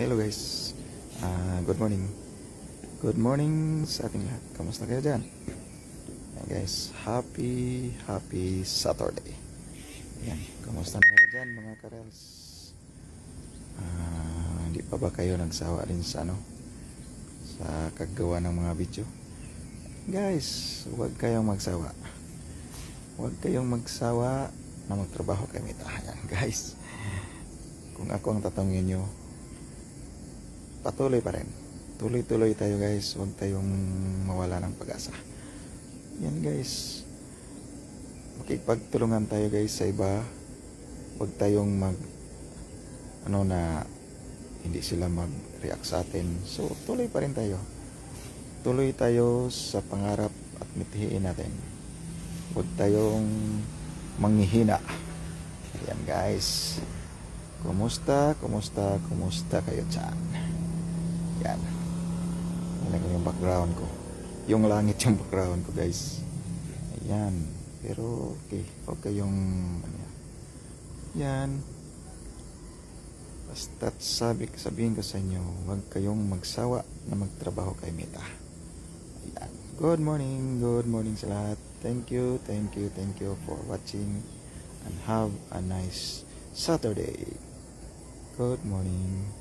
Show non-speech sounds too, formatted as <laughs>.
Hello guys. Ah, good morning. Good morning sa ating lahat. Kamusta kayo dyan? Ayan guys, happy, happy Saturday. Ayan, kamusta na kayo dyan mga karels? Ah, hindi pa ba kayo nagsawa din sa ano? Sa kaggawa ng mga video? Guys, huwag kayong magsawa. Huwag kayong magsawa na magtrabaho kay Mita. <laughs> Ayan guys. Kung ako ang tatangin nyo, patuloy pa rin. Tuloy-tuloy tayo guys. Huwag tayong mawala ng pag-asa. Yan guys. Makipagtulungan tayo guys sa iba. Huwag tayong mag ano na hindi sila mag-react sa atin. So, tuloy pa rin tayo. Tuloy tayo sa pangarap at mithiin natin. Huwag tayong manghihina. Yan guys. Kumusta, kumusta, kumusta kayo dyan? Yan. Yan yung background ko. Yung langit yung background ko guys. Ayan. Pero okay. Huwag kayong ano yan. Yan. Basta sabi, sabihin ko sa inyo, huwag kayong magsawa na magtrabaho kay Mita. Ayan. Good morning, good morning sa lahat. Thank you, thank you, thank you for watching and have a nice Saturday. Good morning.